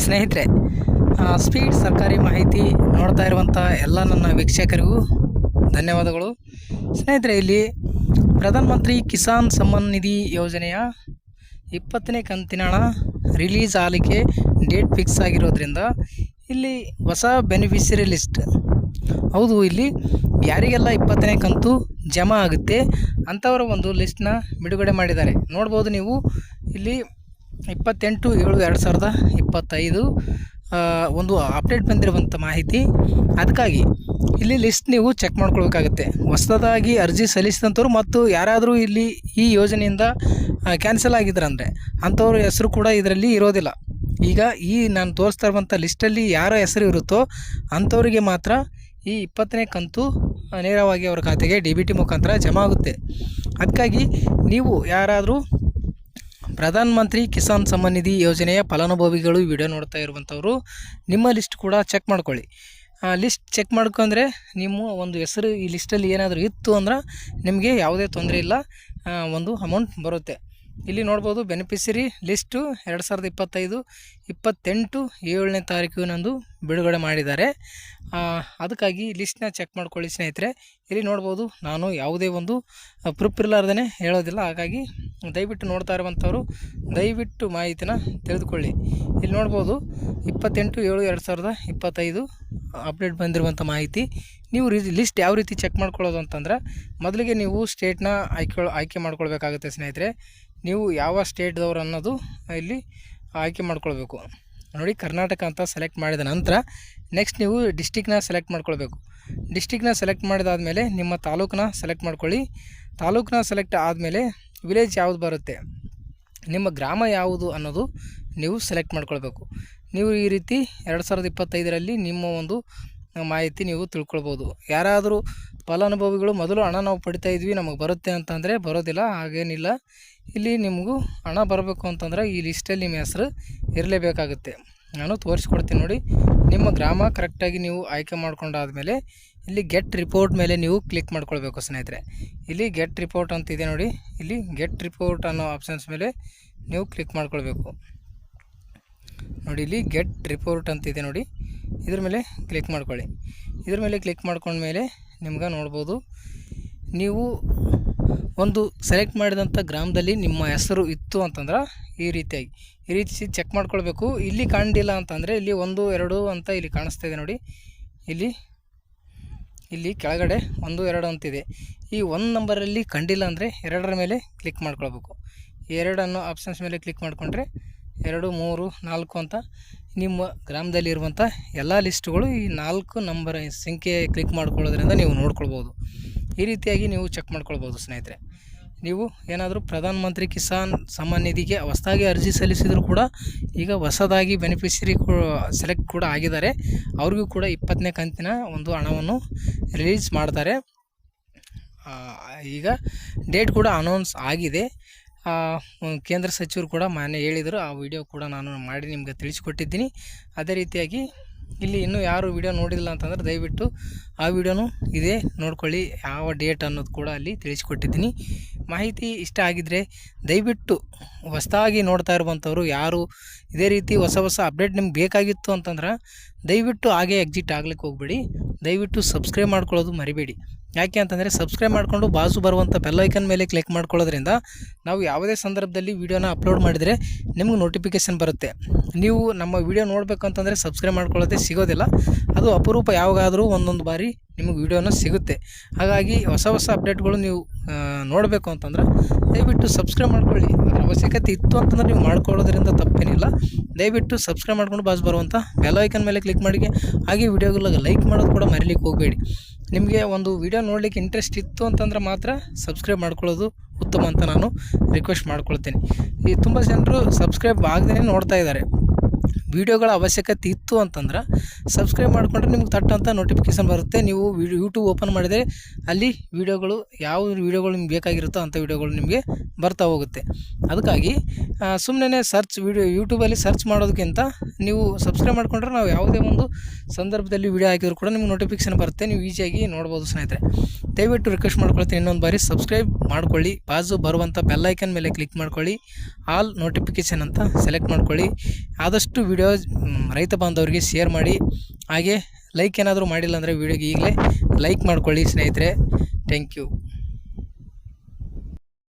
ಸ್ನೇಹಿತರೆ ಸ್ಪೀಡ್ ಸರ್ಕಾರಿ ಮಾಹಿತಿ ನೋಡ್ತಾ ಇರುವಂಥ ಎಲ್ಲ ನನ್ನ ವೀಕ್ಷಕರಿಗೂ ಧನ್ಯವಾದಗಳು. ಸ್ನೇಹಿತರೆ, ಇಲ್ಲಿ ಪ್ರಧಾನಮಂತ್ರಿ ಕಿಸಾನ್ ಸಮ್ಮಾನ್ ನಿಧಿ ಯೋಜನೆಯ ಇಪ್ಪತ್ತನೇ ಕಂತಿನ ಹಣ ರಿಲೀಸ್ ಆಗಲಿಕ್ಕೆ ಡೇಟ್ ಫಿಕ್ಸ್ ಆಗಿರೋದ್ರಿಂದ ಇಲ್ಲಿ ಹೊಸ ಬೆನಿಫಿಷರಿ ಲಿಸ್ಟ್ ಹೌದು, ಇಲ್ಲಿ ಯಾರಿಗೆಲ್ಲ ಇಪ್ಪತ್ತನೇ ಕಂತು ಜಮಾ ಆಗುತ್ತೆ ಅಂಥವರ ಒಂದು ಲಿಸ್ಟ್ನ ಬಿಡುಗಡೆ ಮಾಡಿದ್ದಾರೆ. ನೋಡ್ಬೋದು ನೀವು ಇಲ್ಲಿ ಇಪ್ಪತ್ತೆಂಟು ಏಳು ಎರಡು ಸಾವಿರದ ಇಪ್ಪತ್ತೈದು ಒಂದು ಅಪ್ಡೇಟ್ ಬಂದಿರುವಂಥ ಮಾಹಿತಿ. ಅದಕ್ಕಾಗಿ ಇಲ್ಲಿ ಲಿಸ್ಟ್ ನೀವು ಚೆಕ್ ಮಾಡ್ಕೊಳ್ಬೇಕಾಗುತ್ತೆ. ಹೊಸದಾಗಿ ಅರ್ಜಿ ಸಲ್ಲಿಸಿದಂಥವ್ರು ಮತ್ತು ಯಾರಾದರೂ ಇಲ್ಲಿ ಈ ಯೋಜನೆಯಿಂದ ಕ್ಯಾನ್ಸಲ್ ಆಗಿದ್ರಂದರೆ ಅಂಥವ್ರ ಹೆಸರು ಕೂಡ ಇದರಲ್ಲಿ ಇರೋದಿಲ್ಲ. ಈಗ ಈ ನಾನು ತೋರಿಸ್ತಾ ಇರುವಂಥ ಲಿಸ್ಟಲ್ಲಿ ಯಾರ ಹೆಸರು ಇರುತ್ತೋ ಅಂಥವರಿಗೆ ಮಾತ್ರ ಈ ಇಪ್ಪತ್ತನೇ ಕಂತು ನೇರವಾಗಿ ಅವರ ಖಾತೆಗೆ ಡಿ ಬಿ ಟಿ ಮುಖಾಂತರ ಜಮಾ ಆಗುತ್ತೆ. ಅದಕ್ಕಾಗಿ ನೀವು ಯಾರಾದರೂ ಪ್ರಧಾನ ಮಂತ್ರಿ ಕಿಸಾನ್ ಸಮ್ಮಾನ್ ನಿಧಿ ಯೋಜನೆಯ ಫಲಾನುಭವಿಗಳು ವಿಡಿಯೋ ನೋಡ್ತಾ ಇರುವಂಥವ್ರು, ನಿಮ್ಮ ಲಿಸ್ಟ್ ಕೂಡ ಚೆಕ್ ಮಾಡ್ಕೊಳ್ಳಿ. ಲಿಸ್ಟ್ ಚೆಕ್ ಮಾಡ್ಕೊಂಡ್ರೆ ನಿಮ್ಮ ಒಂದು ಹೆಸರು ಈ ಲಿಸ್ಟಲ್ಲಿ ಏನಾದರೂ ಇತ್ತು ಅಂದ್ರೆ ನಿಮಗೆ ಯಾವುದೇ ತೊಂದರೆ ಇಲ್ಲ. ಒಂದು ಅಮೌಂಟ್ ಬರುತ್ತೆ. ಇಲ್ಲಿ ನೋಡ್ಬೋದು ಬೆನಿಫಿಷರಿ ಲಿಸ್ಟು ಎರಡು ಸಾವಿರದ ಇಪ್ಪತ್ತೈದು, ಇಪ್ಪತ್ತೆಂಟು, ಏಳನೇ ತಾರೀಕಿನಂದು ಬಿಡುಗಡೆ ಮಾಡಿದ್ದಾರೆ. ಅದಕ್ಕಾಗಿ ಲಿಸ್ಟ್ನ ಚೆಕ್ ಮಾಡ್ಕೊಳ್ಳಿ ಸ್ನೇಹಿತರೆ. ಇಲ್ಲಿ ನೋಡ್ಬೋದು ನಾನು ಯಾವುದೇ ಒಂದು ಪ್ರೂಫ್ ಇರಲಾರ್ದೇ ಹೇಳೋದಿಲ್ಲ. ಹಾಗಾಗಿ ದಯವಿಟ್ಟು ನೋಡ್ತಾ ಇರುವಂಥವ್ರು ದಯವಿಟ್ಟು ಮಾಹಿತಿನ ತಿಳಿದುಕೊಳ್ಳಿ. ಇಲ್ಲಿ ನೋಡ್ಬೋದು ಇಪ್ಪತ್ತೆಂಟು, ಏಳು, ಎರಡು ಸಾವಿರದ ಇಪ್ಪತ್ತೈದು ಅಪ್ಡೇಟ್ ಬಂದಿರುವಂಥ ಮಾಹಿತಿ. ನೀವು ರೀ ಲಿಸ್ಟ್ ಯಾವ ರೀತಿ ಚೆಕ್ ಮಾಡ್ಕೊಳ್ಳೋದು ಅಂತಂದ್ರೆ, ಮೊದಲಿಗೆ ನೀವು ಸ್ಟೇಟ್ನ ಆಯ್ಕೆ ಆಯ್ಕೆ ಮಾಡ್ಕೊಳ್ಬೇಕಾಗುತ್ತೆ ಸ್ನೇಹಿತರೆ. ನೀವು ಯಾವ ಸ್ಟೇಟ್ದವ್ರು ಅನ್ನೋದು ಇಲ್ಲಿ ಆಯ್ಕೆ ಮಾಡ್ಕೊಳ್ಬೇಕು. ನೋಡಿ ಕರ್ನಾಟಕ ಅಂತ ಸೆಲೆಕ್ಟ್ ಮಾಡಿದ ನಂತರ ನೆಕ್ಸ್ಟ್ ನೀವು ಡಿಸ್ಟಿಕ್ನ ಸೆಲೆಕ್ಟ್ ಮಾಡ್ಕೊಳ್ಬೇಕು. ಡಿಸ್ಟಿಕ್ನ ಸೆಲೆಕ್ಟ್ ಮಾಡಿದಾದಮೇಲೆ ನಿಮ್ಮ ತಾಲೂಕನ್ನ ಸೆಲೆಕ್ಟ್ ಮಾಡ್ಕೊಳ್ಳಿ. ತಾಲೂಕನ್ನ ಸೆಲೆಕ್ಟ್ ಆದಮೇಲೆ ವಿಲೇಜ್ ಯಾವುದು ಬರುತ್ತೆ? ನಿಮ್ಮ ಗ್ರಾಮ ಯಾವುದು ಅನ್ನೋದು ನೀವು ಸೆಲೆಕ್ಟ್ ಮಾಡ್ಕೊಳ್ಬೇಕು. ನೀವು ಈ ರೀತಿ ಎರಡು ಸಾವಿರದ ಇಪ್ಪತ್ತೈದರಲ್ಲಿ ನಿಮ್ಮ ಒಂದು ಮಾಹಿತಿ ನೀವು ತಿಳ್ಕೊಳ್ಬೋದು. ಯಾರಾದರೂ ಫಲಾನುಭವಿಗಳು ಮೊದಲು ಹಣ ನಾವು ಪಡಿತಾ ಇದ್ವಿ, ನಮಗೆ ಬರುತ್ತೆ ಅಂತಂದರೆ ಬರೋದಿಲ್ಲ, ಹಾಗೇನಿಲ್ಲ. ಇಲ್ಲಿ ನಿಮಗೂ ಹಣ ಬರಬೇಕು ಅಂತಂದ್ರೆ ಈ ಲಿಸ್ಟಲ್ಲಿ ನಿಮ್ಮ ಹೆಸರು ಇರಲೇಬೇಕಾಗುತ್ತೆ. ನಾನು ತೋರಿಸ್ಕೊಡ್ತೀನಿ ನೋಡಿ. ನಿಮ್ಮ ಗ್ರಾಮ ಕರೆಕ್ಟಾಗಿ ನೀವು ಆಯ್ಕೆ ಮಾಡ್ಕೊಂಡಾದಮೇಲೆ ಇಲ್ಲಿ ಗೆಟ್ ರಿಪೋರ್ಟ್ ಮೇಲೆ ನೀವು ಕ್ಲಿಕ್ ಮಾಡ್ಕೊಳ್ಬೇಕು ಸ್ನೇಹಿತರೆ. ಇಲ್ಲಿ ಗೆಟ್ ರಿಪೋರ್ಟ್ ಅಂತ ಇದೆ ನೋಡಿ. ಇಲ್ಲಿ ಗೆಟ್ ರಿಪೋರ್ಟ್ ಅನ್ನೋ ಆಪ್ಷನ್ಸ್ ಮೇಲೆ ನೀವು ಕ್ಲಿಕ್ ಮಾಡ್ಕೊಳ್ಬೇಕು. ನೋಡಿ, ಇಲ್ಲಿ ಗೆಟ್ ರಿಪೋರ್ಟ್ ಅಂತ ಇದೆ ನೋಡಿ. ಇದ್ರ ಮೇಲೆ ಕ್ಲಿಕ್ ಮಾಡ್ಕೊಳ್ಳಿ. ಇದ್ರ ಮೇಲೆ ಕ್ಲಿಕ್ ಮಾಡ್ಕೊಂಡ್ಮೇಲೆ ನಿಮ್ಗೆ ನೋಡ್ಬೋದು. ನೀವು ಒಂದು ಸೆಲೆಕ್ಟ್ ಮಾಡಿದಂಥ ಗ್ರಾಮದಲ್ಲಿ ನಿಮ್ಮ ಹೆಸರು ಇತ್ತು ಅಂತಂದ್ರೆ ಈ ರೀತಿಯಾಗಿ. ಈ ರೀತಿ ಚೆಕ್ ಮಾಡ್ಕೊಳ್ಬೇಕು. ಇಲ್ಲಿ ಕಾಣಲಿಲ್ಲ ಅಂತಂದರೆ ಇಲ್ಲಿ ಒಂದು, ಎರಡು ಅಂತ ಇಲ್ಲಿ ಕಾಣಿಸ್ತಾ ಇದೆ ನೋಡಿ. ಇಲ್ಲಿ ಇಲ್ಲಿ ಕೆಳಗಡೆ ಒಂದು, ಎರಡು ಅಂತಿದೆ ಈ ಒಂದು ನಂಬರಲ್ಲಿ ಕಂಡಿಲ್ಲ ಅಂದರೆ ಎರಡರ ಮೇಲೆ ಕ್ಲಿಕ್ ಮಾಡ್ಕೊಳ್ಬೇಕು. ಎರಡನ್ನು ಆಪ್ಷನ್ಸ್ ಮೇಲೆ ಕ್ಲಿಕ್ ಮಾಡಿಕೊಂಡ್ರೆ ಎರಡು, ಮೂರು, ನಾಲ್ಕು ಅಂತ ನಿಮ್ಮ ಗ್ರಾಮದಲ್ಲಿರುವಂಥ ಎಲ್ಲ ಲಿಸ್ಟ್ಗಳು ಈ ನಾಲ್ಕು ನಂಬರ್ ಸಂಖ್ಯೆ ಕ್ಲಿಕ್ ಮಾಡ್ಕೊಳ್ಳೋದ್ರಿಂದ ನೀವು ನೋಡ್ಕೊಳ್ಬೋದು. ಈ ರೀತಿಯಾಗಿ ನೀವು ಚೆಕ್ ಮಾಡ್ಕೊಳ್ಬೋದು ಸ್ನೇಹಿತರೆ. ನೀವು ಏನಾದರೂ ಪ್ರಧಾನಮಂತ್ರಿ ಕಿಸಾನ್ ಸಮ್ಮಾನ್ ನಿಧಿಗೆ ಹೊಸದಾಗಿ ಅರ್ಜಿ ಸಲ್ಲಿಸಿದರೂ ಕೂಡ ಈಗ ಹೊಸದಾಗಿ ಬೆನಿಫಿಷರಿ ಸೆಲೆಕ್ಟ್ ಕೂಡ ಆಗಿದ್ದಾರೆ. ಅವ್ರಿಗೂ ಕೂಡ ಇಪ್ಪತ್ತನೇ ಕಂತಿನ ಒಂದು ಹಣವನ್ನು ರಿಲೀಸ್ ಮಾಡ್ತಾರೆ. ಈಗ ಡೇಟ್ ಕೂಡ ಅನೌನ್ಸ್ ಆಗಿದೆ. ಕೇಂದ್ರ ಸಚಿವರು ಕೂಡ ಮಾನ್ಯ ಹೇಳಿದರು. ಆ ವಿಡಿಯೋ ಕೂಡ ನಾನು ಮಾಡಿ ನಿಮ್ಗೆ ತಿಳಿಸಿಕೊಟ್ಟಿದ್ದೀನಿ. ಅದೇ ರೀತಿಯಾಗಿ ಇಲ್ಲಿ ಇನ್ನೂ ಯಾರು ವಿಡಿಯೋ ನೋಡಿಲ್ಲ ಅಂತಂದ್ರೆ ದಯವಿಟ್ಟು ಆ ವಿಡಿಯೋನು ಇದೇ ನೋಡ್ಕೊಳ್ಳಿ. ಯಾವ ಡೇಟ್ ಅನ್ನೋದು ಕೂಡ ಅಲ್ಲಿ ತಿಳಿಸಿಕೊಟ್ಟಿದ್ದೀನಿ. ಮಾಹಿತಿ ಇಷ್ಟ ಆಗಿದ್ದರೆ ದಯವಿಟ್ಟು ಹೊಸದಾಗಿ ನೋಡ್ತಾ ಇರುವಂಥವ್ರು ಯಾರು, ಇದೇ ರೀತಿ ಹೊಸ ಹೊಸ ಅಪ್ಡೇಟ್ ನಿಮ್ಗೆ ಬೇಕಾಗಿತ್ತು ಅಂತಂದ್ರೆ ದಯವಿಟ್ಟು ಹಾಗೆ ಎಕ್ಸಿಟ್ ಆಗ್ಲಿಕ್ಕೆ ಹೋಗ್ಬೇಡಿ. ದಯವಿಟ್ಟು ಸಬ್ಸ್ಕ್ರೈಬ್ ಮಾಡ್ಕೊಳ್ಳೋದು ಮರಿಬೇಡಿ. ಯಾಕೆ ಅಂತಂದರೆ ಸಬ್ಸ್ಕ್ರೈಬ್ ಮಾಡಿಕೊಂಡು ಬಾಜು ಬರುವಂಥ ಬೆಲ್ಲೈಕನ್ ಮೇಲೆ ಕ್ಲಿಕ್ ಮಾಡ್ಕೊಳ್ಳೋದ್ರಿಂದ ನಾವು ಯಾವುದೇ ಸಂದರ್ಭದಲ್ಲಿ ವೀಡಿಯೋನ ಅಪ್ಲೋಡ್ ಮಾಡಿದರೆ ನಿಮಗೆ ನೋಟಿಫಿಕೇಷನ್ ಬರುತ್ತೆ. ನೀವು ನಮ್ಮ ವೀಡಿಯೋ ನೋಡಬೇಕು ಅಂತಂದರೆ ಸಬ್ಸ್ಕ್ರೈಬ್ ಮಾಡ್ಕೊಳ್ಳೋದೇ ಸಿಗೋದಿಲ್ಲ. ಅದು ಅಪರೂಪ ಯಾವಾಗಾದರೂ ಒಂದೊಂದು ಬಾರಿ ನಿಮಗೆ ವೀಡಿಯೋನ ಸಿಗುತ್ತೆ. ಹಾಗಾಗಿ ಹೊಸ ಹೊಸ ಅಪ್ಡೇಟ್ಗಳು ನೀವು ನೋಡಬೇಕು ಅಂತಂದ್ರೆ ದಯವಿಟ್ಟು ಸಬ್ಸ್ಕ್ರೈಬ್ ಮಾಡ್ಕೊಳ್ಳಿ. ಅದರ ಅವಶ್ಯಕತೆ ಇತ್ತು ಅಂತಂದ್ರೆ ನೀವು ಮಾಡ್ಕೊಳ್ಳೋದ್ರಿಂದ ತಪ್ಪೇನಿಲ್ಲ. ದಯವಿಟ್ಟು ಸಬ್ಸ್ಕ್ರೈಬ್ ಮಾಡ್ಕೊಂಡು ಬಾಸ್ ಬರುವಂಥ ಬೆಲ್ ಐಕನ್ ಮೇಲೆ ಕ್ಲಿಕ್ ಮಾಡಿ ಹಾಗೆ ವಿಡಿಯೋಗಳಿಗೆ ಲೈಕ್ ಮಾಡೋದು ಕೂಡ ಮರಿಲಿಕ್ಕೆ ಹೋಗಬೇಡಿ. ನಿಮಗೆ ಒಂದು ವಿಡಿಯೋ ನೋಡಲಿಕ್ಕೆ ಇಂಟ್ರೆಸ್ಟ್ ಇತ್ತು ಅಂತಂದ್ರೆ ಮಾತ್ರ ಸಬ್ಸ್ಕ್ರೈಬ್ ಮಾಡ್ಕೊಳ್ಳೋದು ಉತ್ತಮ ಅಂತ ನಾನು ರಿಕ್ವೆಸ್ಟ್ ಮಾಡ್ಕೊಳ್ತೀನಿ. ಈ ತುಂಬ ಜನರು ಸಬ್ಸ್ಕ್ರೈಬ್ ಆಗದೇ ನೋಡ್ತಾ ಇದ್ದಾರೆ. ವೀಡಿಯೋಗಳ ಅವಶ್ಯಕತೆ ಇತ್ತು ಅಂತಂದ್ರೆ ಸಬ್ಸ್ಕ್ರೈಬ್ ಮಾಡಿಕೊಂಡ್ರೆ ನಿಮ್ಗೆ ತಟ್ಟಂಥ ನೋಟಿಫಿಕೇಶನ್ ಬರುತ್ತೆ. ನೀವು ವಿಡಿಯೋ ಯೂಟ್ಯೂಬ್ ಓಪನ್ ಮಾಡಿದರೆ ಅಲ್ಲಿ ವೀಡಿಯೋಗಳು ಯಾವ ವೀಡಿಯೋಗಳು ನಿಮ್ಗೆ ಬೇಕಾಗಿರುತ್ತೋ ಅಂಥ ವೀಡಿಯೋಗಳು ನಿಮಗೆ ಬರ್ತಾ ಹೋಗುತ್ತೆ. ಅದಕ್ಕಾಗಿ ಸುಮ್ಮನೆ ಸರ್ಚ್ ವೀಡಿಯೋ ಯೂಟ್ಯೂಬಲ್ಲಿ ಸರ್ಚ್ ಮಾಡೋದಕ್ಕಿಂತ ನೀವು ಸಬ್ಸ್ಕ್ರೈಬ್ ಮಾಡ್ಕೊಂಡ್ರೆ ನಾವು ಯಾವುದೇ ಒಂದು ಸಂದರ್ಭದಲ್ಲಿ ವೀಡಿಯೋ ಹಾಕಿದ್ರು ಕೂಡ ನಿಮ್ಗೆ ನೋಟಿಫಿಕೇಶನ್ ಬರುತ್ತೆ. ನೀವು ಈಸಿಯಾಗಿ ನೋಡ್ಬೋದು ಸ್ನೇಹಿತರೆ. ದಯವಿಟ್ಟು ರಿಕ್ವೆಸ್ಟ್ ಮಾಡ್ಕೊಳ್ತೀನಿ ಇನ್ನೊಂದು ಬಾರಿ ಸಬ್ಸ್ಕ್ರೈಬ್ ಮಾಡ್ಕೊಳ್ಳಿ. ಬಾಜು ಬರುವಂಥ ಬೆಲ್ಲೈಕನ್ ಮೇಲೆ ಕ್ಲಿಕ್ ಮಾಡ್ಕೊಳ್ಳಿ. ಆಲ್ ನೋಟಿಫಿಕೇಷನ್ ಅಂತ ಸೆಲೆಕ್ಟ್ ಮಾಡ್ಕೊಳ್ಳಿ. ಆದಷ್ಟು ವಿಡಿಯೋ ರೈತ ಬಾಂಧವರಿಗೆ ಶೇರ್ ಮಾಡಿ. ಹಾಗೆ ಲೈಕ್ ಏನಾದರೂ ಮಾಡಿಲ್ಲ ಅಂದರೆ ವೀಡಿಯೋಗೆ ಈಗಲೇ ಲೈಕ್ ಮಾಡ್ಕೊಳ್ಳಿ ಸ್ನೇಹಿತರೆ. Thank you